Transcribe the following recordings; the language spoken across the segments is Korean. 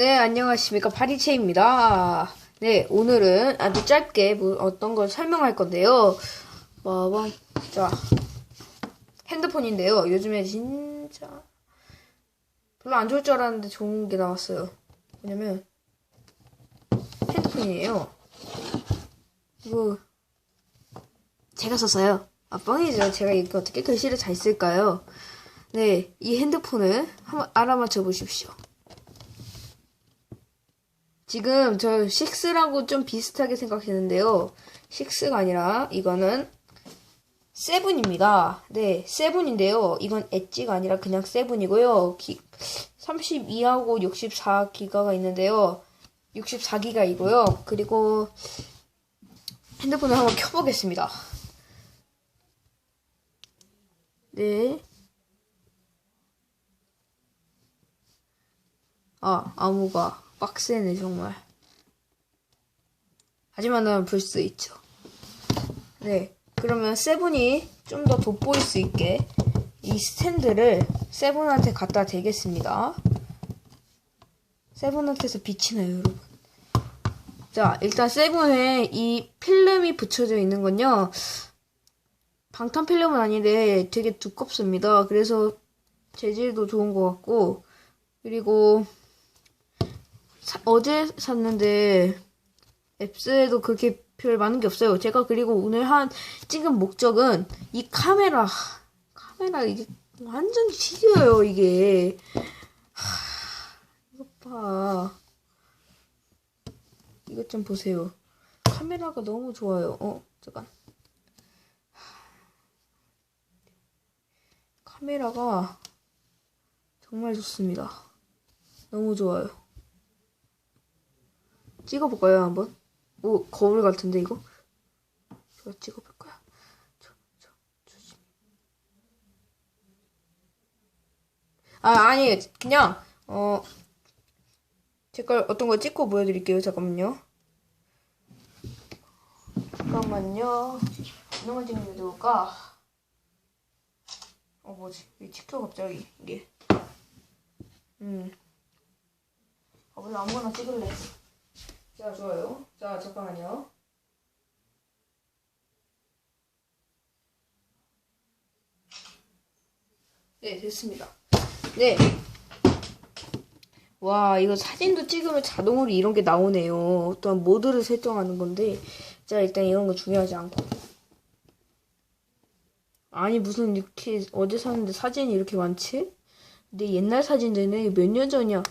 네, 안녕하십니까. 파리채입니다. 네, 오늘은 아주 짧게 뭐 어떤 걸 설명할 건데요. 뭐, 자, 핸드폰인데요. 요즘에 진짜 별로 안 좋을 줄 알았는데 좋은 게 나왔어요. 왜냐면 핸드폰이에요. 이거 제가 썼어요. 아, 뻥이죠. 제가 이거 어떻게 글씨를 잘 쓸까요? 네, 이 핸드폰을 한번 알아맞혀 보십시오. 지금 저 6라고 좀 비슷하게 생각했는데요. 6가 아니라 이거는 7입니다. 네, 7인데요. 이건 엣지가 아니라 그냥 7이고요. 32하고 64기가가 있는데요. 64기가이고요. 그리고 핸드폰을 한번 켜보겠습니다. 네. 아, 암호가 빡세네, 정말. 하지만은 볼수 있죠. 네. 그러면 세븐이 좀 더 돋보일 수 있게 이 스탠드를 세븐한테 갖다 대겠습니다. 세븐한테서 빛이 나요, 여러분. 자, 일단 세븐에 이 필름이 붙여져 있는 건요. 방탄 필름은 아닌데 되게 두껍습니다. 그래서 재질도 좋은 것 같고, 그리고 사, 어제 샀는데 앱스에도 그렇게 별 많은 게 없어요. 제가 그리고 오늘 한 찍은 목적은 이 카메라 카메라 이게 완전 지겨요 이게 하, 이것 봐 이것 좀 보세요. 카메라가 너무 좋아요. 어 잠깐 카메라가 정말 좋습니다. 너무 좋아요. 찍어볼까요, 한번? 오, 거울 같은데, 이거? 제가 찍어볼 거야. 저, 저, 조심. 아, 아니, 그냥, 어, 제가 어떤 거 찍고 보여드릴게요. 잠깐만요. 잠깐만요. 어느 걸 찍는 게 좋을까? 어, 뭐지? 왜 찍혀, 갑자기, 이게. 음. 아, 원래 아무거나 찍을래. 자, 좋아요. 자, 잠깐만요. 네, 됐습니다. 네. 와, 이거 사진도 찍으면 자동으로 이런 게 나오네요. 어떤 모드를 설정하는 건데. 자, 일단 이런 거 중요하지 않고. 아니, 무슨 이렇게 어제 샀는데 사진이 이렇게 많지? 근데 옛날 사진들은 몇년 전이야.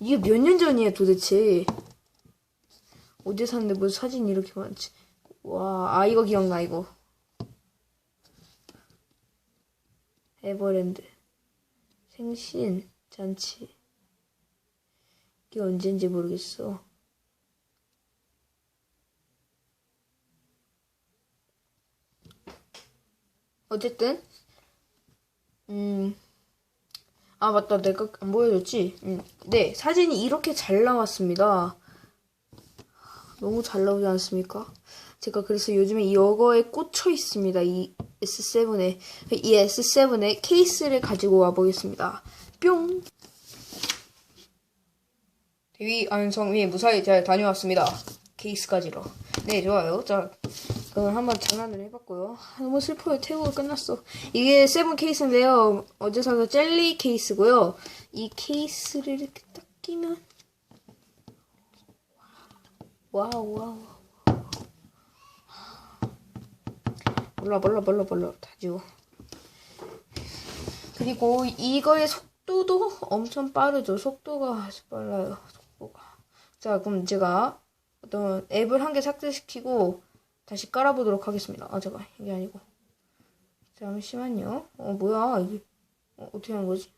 이게 몇 년 전이야, 도대체. 어제 샀는데 뭐 사진이 이렇게 많지? 와, 아 이거 기억나 이거. 에버랜드 생신 잔치 이게 언제인지 모르겠어. 어쨌든 음. 아 맞다 내가 안 보여줬지? 음. 네 사진이 이렇게 잘 나왔습니다. 너무 잘 나오지 않습니까? 제가 그래서 요즘에 이거에 꽂혀 있습니다. 이 S7에 이 S7의 케이스를 가지고 와 보겠습니다. 뿅. 대위 안성미 무사히 잘 다녀왔습니다. 케이스 가지러. 네 좋아요. 자 그럼 한번 전환을 해봤고요. 너무 슬퍼요. 태우가 끝났어. 이게 세븐 케이스인데요. 어제 사서 젤리 케이스고요. 이 케이스를 이렇게 딱 끼면 와우 와우 몰라 몰라 몰라 몰라. 다 지워. 그리고 이거의 속도도 엄청 빠르죠. 속도가 아주 빨라요 속도가. 자 그럼 제가 어떤 앱을 한 개 삭제시키고 다시 깔아보도록 하겠습니다. 아 잠깐 이게 아니고. 잠시만요. 어 뭐야 이게. 어, 어떻게 하는 거지?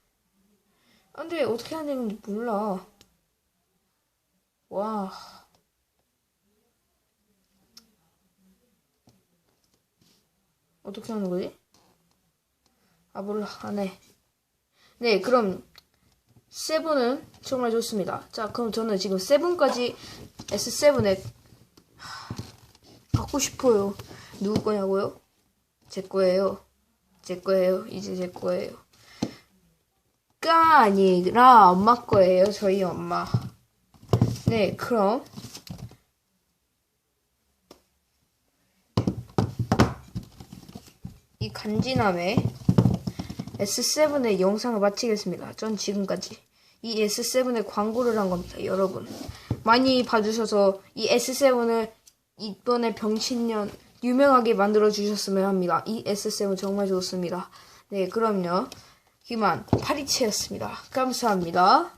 안돼. 어떻게 하는 건지 몰라. 와 어떻게 하는 거지? 아 몰라. 안해 네 그럼 세븐은 정말 좋습니다. 자 그럼 저는 지금 세븐까지 S7에 갖고 싶어요. 누구 거냐고요? 제 거예요. 제 거예요. 이제 제 거예요. 가 아니라 엄마 거예요. 저희 엄마. 네, 그럼 이 간지남의 S7의 영상을 마치겠습니다. 전 지금까지 이 S7의 광고를 한 겁니다, 여러분. 많이 봐주셔서 이 S7을 이번에 병신년 유명하게 만들어 주셨으면 합니다. 이 S7 정말 좋습니다. 네, 그럼요. 기만 파리치였습니다. 감사합니다.